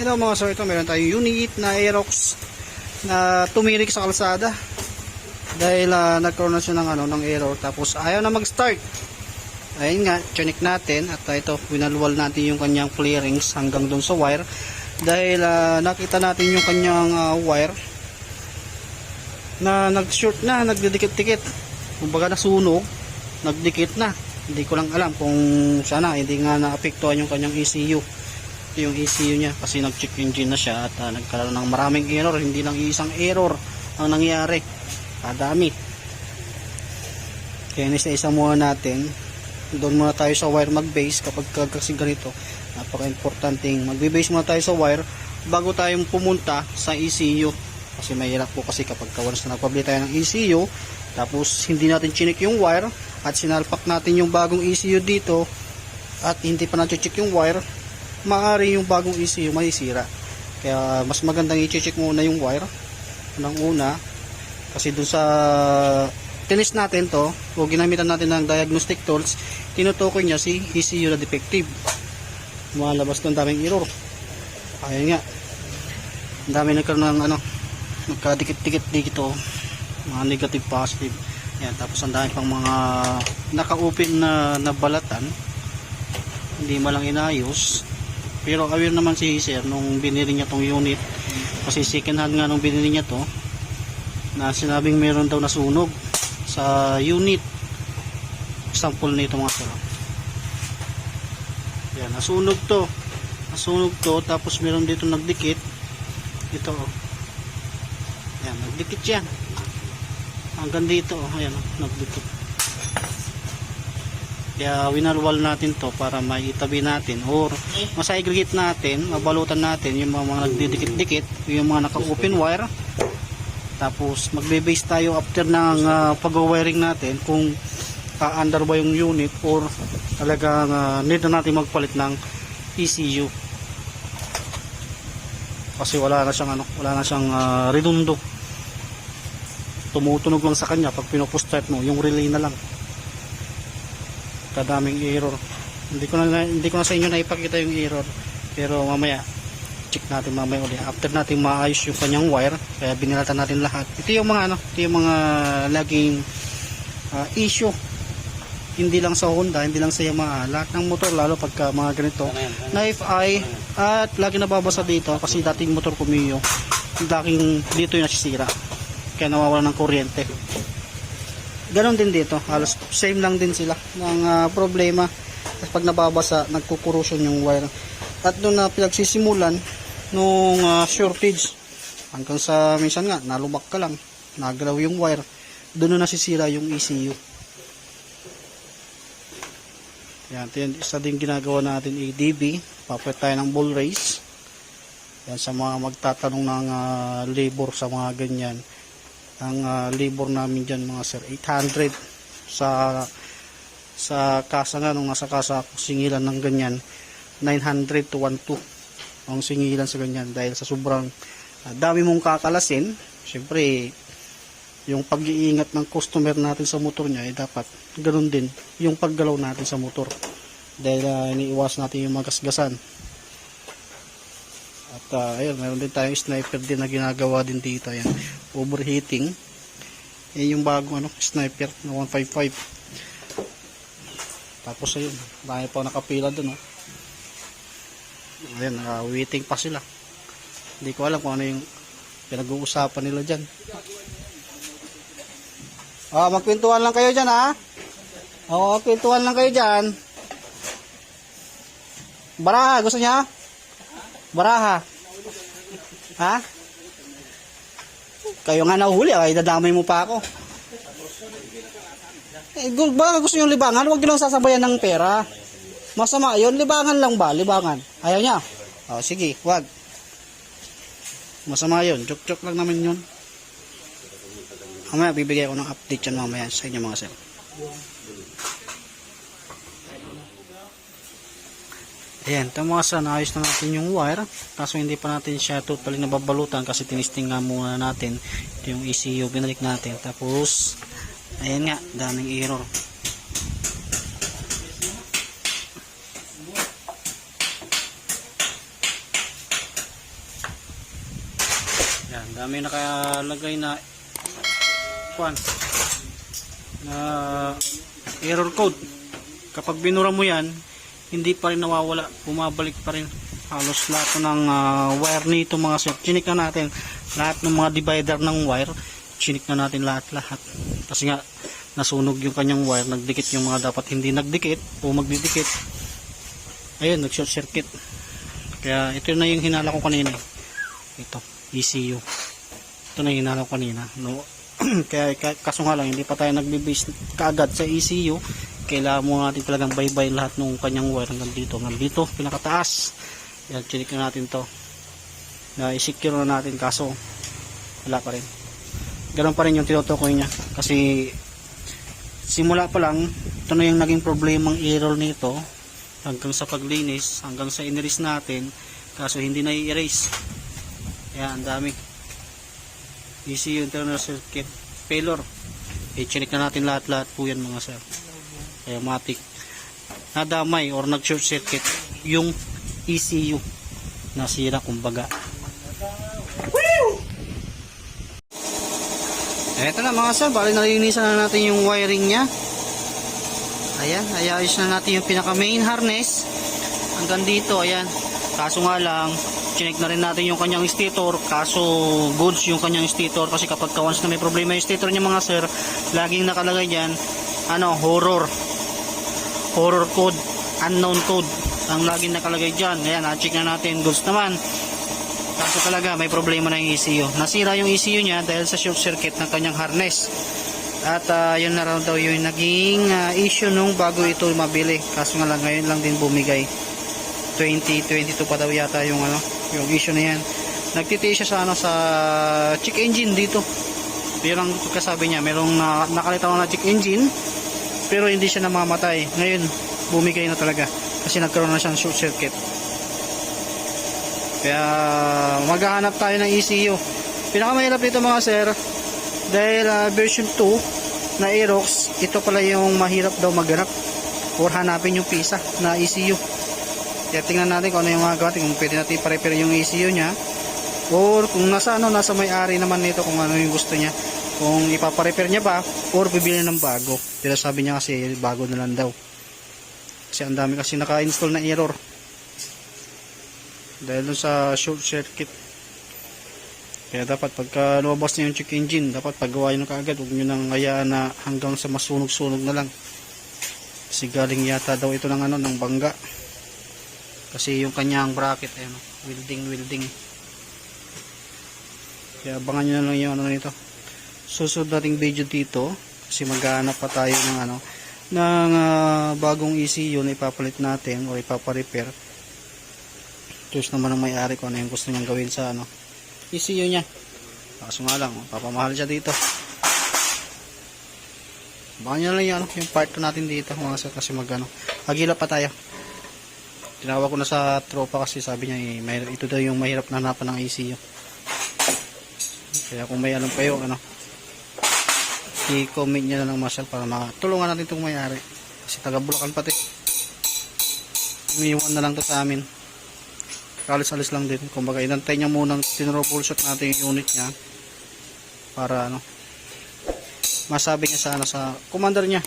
Hello mga sir, ito meron tayong unit na Aerox na tumirik sa kalsada. Dahil ah, nagkaroon na siya ng, ano, ng error. Tapos ayaw na mag-start. Ayun nga, chinik natin at ah, ito, winalwal natin yung kanyang clearings hanggang dun sa wire. Dahil ah, nakita natin yung kanyang ah, wire na nag-short na, nagdidikit-dikit. Kumbaga nasunog nagdikit na. Hindi ko lang alam kung sana hindi nga naapektuhan yung kanyang ECU yung ECU niya kasi nag-check engine na siya at ah, nagkaroon ng maraming error hindi lang isang error ang nangyari. Kadami. Kaya nisa-isa muna natin. Doon muna tayo sa wire mag-base kapag ka- kasi ganito napaka-importanting magbe-base muna tayo sa wire bago tayong pumunta sa ECU. Kasi mahirap po kasi kapag ka once na nagpabili tayo ng ECU tapos hindi natin chinik yung wire at sinalpak natin yung bagong ECU dito at hindi pa nache-check yung wire maaari yung bagong ECU masisira kaya mas magandang i-check muna yung wire. Ng una kasi dun sa tinis natin to o ginamitan natin ng diagnostic tools tinutukoy niya si ECU na defective. Malabas doon daming error. Ayun nga. Ang dami nagkaroon ng ano nagkadikit-dikit dito. Mga negative positive. Yan tapos ang dami pang mga naka-open na nabalatan hindi malang inayos pero aware naman si sir nung binili niya tong unit. Kasi second hand nga nung binili niya to na sinabing meron daw nasunog sa unit. Sample nito mga sir. Yan nasunog to. Nasunog to tapos meron dito nagdikit. Ito oh. Yan nagdikit yan. Hanggang dito oh. Ayan oh, nagdikit kaya winalwal natin to para maitabi natin or masa-aggregate natin, mabalutan natin yung mga, mga nagdidikit-dikit, yung mga naka-open wire. Tapos magbe-base tayo after ng uh, pag-wiring natin kung uh, ba yung unit or talagang uh, need na natin magpalit ng ECU. Kasi wala na siyang ano, wala na siyang uh, redundo. Tumutunog lang sa kanya pag pinopo-start mo, yung relay na lang kadaming error. Hindi ko na hindi ko na sa inyo na ipakita yung error pero mamaya check natin mamaya ulit. After natin maayos yung kanyang wire kaya binilatan natin lahat. Ito yung mga ano ito yung mga laging ah, issue. Hindi lang sa Honda hindi lang sa Yamaha. Lahat ng motor lalo pagka mga ganito na FI at lagi nababasa dito kasi dating motor ko Mio. Dating dito yung nasisira. Kaya nawawala ng kuryente Ganon din dito, halos same lang din sila ng ah, problema. Pag nababasa, nagkukorrosion yung wire. At doon na pinagsisimulan nung ah, shortage hanggang sa minsan nga nalubak ka lang, nagalaw yung wire. Doon na nasisira yung ECU. Yan, yung isa din ginagawa natin ADB. Papalit tayo ng bull race. Yan sa mga magtatanong ng ah, labor sa mga ganyan ang uh, labor namin dyan mga sir 800 sa sa kasa nga nung nasa kasa ako singilan ng ganyan 900 to 12 ang singilan sa ganyan dahil sa sobrang uh, dami mong kakalasin. Syempre yung pag-iingat ng customer natin sa motor niya ay dapat ganun din yung paggalaw natin sa motor. Dahil uh, iniiwas natin yung magasgasan at uh, ayun, meron din tayong sniper din na ginagawa din dito. Ayan, overheating. Yan yung bagong ano, sniper na 155. Tapos ayun, dahil pa nakapila dun. Oh. Ayan, uh, waiting pa sila. Hindi ko alam kung ano yung pinag-uusapan nila dyan. Ah, magkwentuhan lang kayo dyan ha. Oo, magkwentuhan lang kayo dyan. Baraha, gusto niya? Baraha. Ha? Kayo nga nahuli, ay dadamay mo pa ako. Eh, baka gusto nyo libangan, huwag nyo sasabayan ng pera. Masama yun, libangan lang ba? Libangan. Ayaw niya? O, sige, wag. Masama yun, joke-joke lang naman yun. Mamaya, bibigay ko ng update yan mamaya sa inyo mga sir. Ayan, son, ayos na natin yung wire. Kaso hindi pa natin siya totally nababalutan kasi tinisting nga muna natin. Ito yung ECU, binalik natin. Tapos, ayan nga, daming error. dami nakalagay na kuan na error code kapag binura mo yan hindi pa rin nawawala. Bumabalik pa rin. Halos lahat ng ah, wire nito mga sir. Chinik na natin lahat ng mga divider ng wire. Chinik na natin lahat lahat kasi nga nasunog yung kanyang wire. Nagdikit yung mga dapat hindi nagdikit o magdidikit. Ayun nag short circuit kaya ito na yung hinala ko kanina. Ito ECU ito na yung hinala ko kanina. No? Kaya ka- kaso nga lang hindi pa tayo nagbe-base kaagad sa ECU kailangan mo natin talagang baybay lahat ng kanyang wire hanggang dito. Hanggang dito pinakataas. Yan chinik na natin to. Na i-secure na natin kaso wala pa rin. Ganun pa rin yung tinutukoy niya. Kasi simula pa lang ito na yung naging problemang error nito. Hanggang sa paglinis hanggang sa inerase natin kaso hindi na i-erase. Kaya ang dami. ECU internal circuit failure. I-check na natin lahat-lahat po yan mga sir kaya matik nadamay or nag short circuit yung ECU nasira kumbaga Eto na mga sir, bali nalinisan na natin yung wiring niya. Ayan, ayayos na natin yung pinaka main harness. Hanggang dito, ayan. Kaso nga lang, chinek na rin natin yung kanyang stator. Kaso goods yung kanyang stator. Kasi kapag ka once na may problema yung stator niya mga sir, laging nakalagay dyan, ano, horror. Horror code, unknown code. Ang laging nakalagay dyan. Ayan, na-check na natin. Goods naman. Kaso talaga may problema na yung ECU. Nasira yung ECU niya dahil sa short circuit ng kanyang harness. At ah, yun na raw daw yung naging ah, issue nung bago ito mabili. Kaso nga lang ngayon lang din bumigay. 2022 pa daw yata yung ano, yung issue na yan. Nagtitiis siya sa ano sa check engine dito. Pero ang kasabi niya, merong na, nakalitaw na check engine pero hindi siya namamatay. Ngayon bumigay na talaga kasi nagkaroon na siyang short circuit. Kaya maghahanap tayo ng ECU. Pinakamahirap dito mga sir, dahil ah, version 2 na Aerox, ito pala yung mahirap daw maghanap or hanapin yung pisa na ECU. Kaya tingnan natin kung ano yung mga gawain, kung pwede natin i-repair yung ECU niya or kung nasa ano, nasa may-ari naman nito kung ano yung gusto niya. Kung ipaparepair niya ba or bibili ng bago. Pero sabi niya kasi bago na lang daw. Kasi ang dami kasi naka-install na error. Dahil dun sa short circuit. Kaya dapat pagka lumabas na yung check engine dapat paggawa nyo kaagad. Huwag nyo nang hayaan na hanggang sa masunog-sunog na lang. Kasi galing yata daw ito ng ano ng bangga. Kasi yung kanyang bracket ayun, welding welding. Kaya abangan nyo na lang yung ano nito susunod nating video dito kasi maghahanap pa tayo ng ano ng ah, bagong ECU na ipapalit natin o ipaparepair. Choose naman ng may-ari kung ano yung gusto niyang gawin sa ano ECU niya. Kaso nga lang papamahal siya dito. Baka nyo lang ano, yung part natin dito mga sir kasi mag ano agila pa tayo. Tinawag ko na sa tropa kasi sabi niya eh, may, ito daw yung mahirap na hanapan ng ECU kaya kung may alam kayo ano i-comment nyo na ng masal para matulungan natin itong may-ari. Kasi taga Bulacan pati umiwan na lang to sa amin. Kalis-alis lang din. Kumbaga inantay niya munang tinroubleshoot natin yung unit niya para ano masabi niya sa ano sa commander niya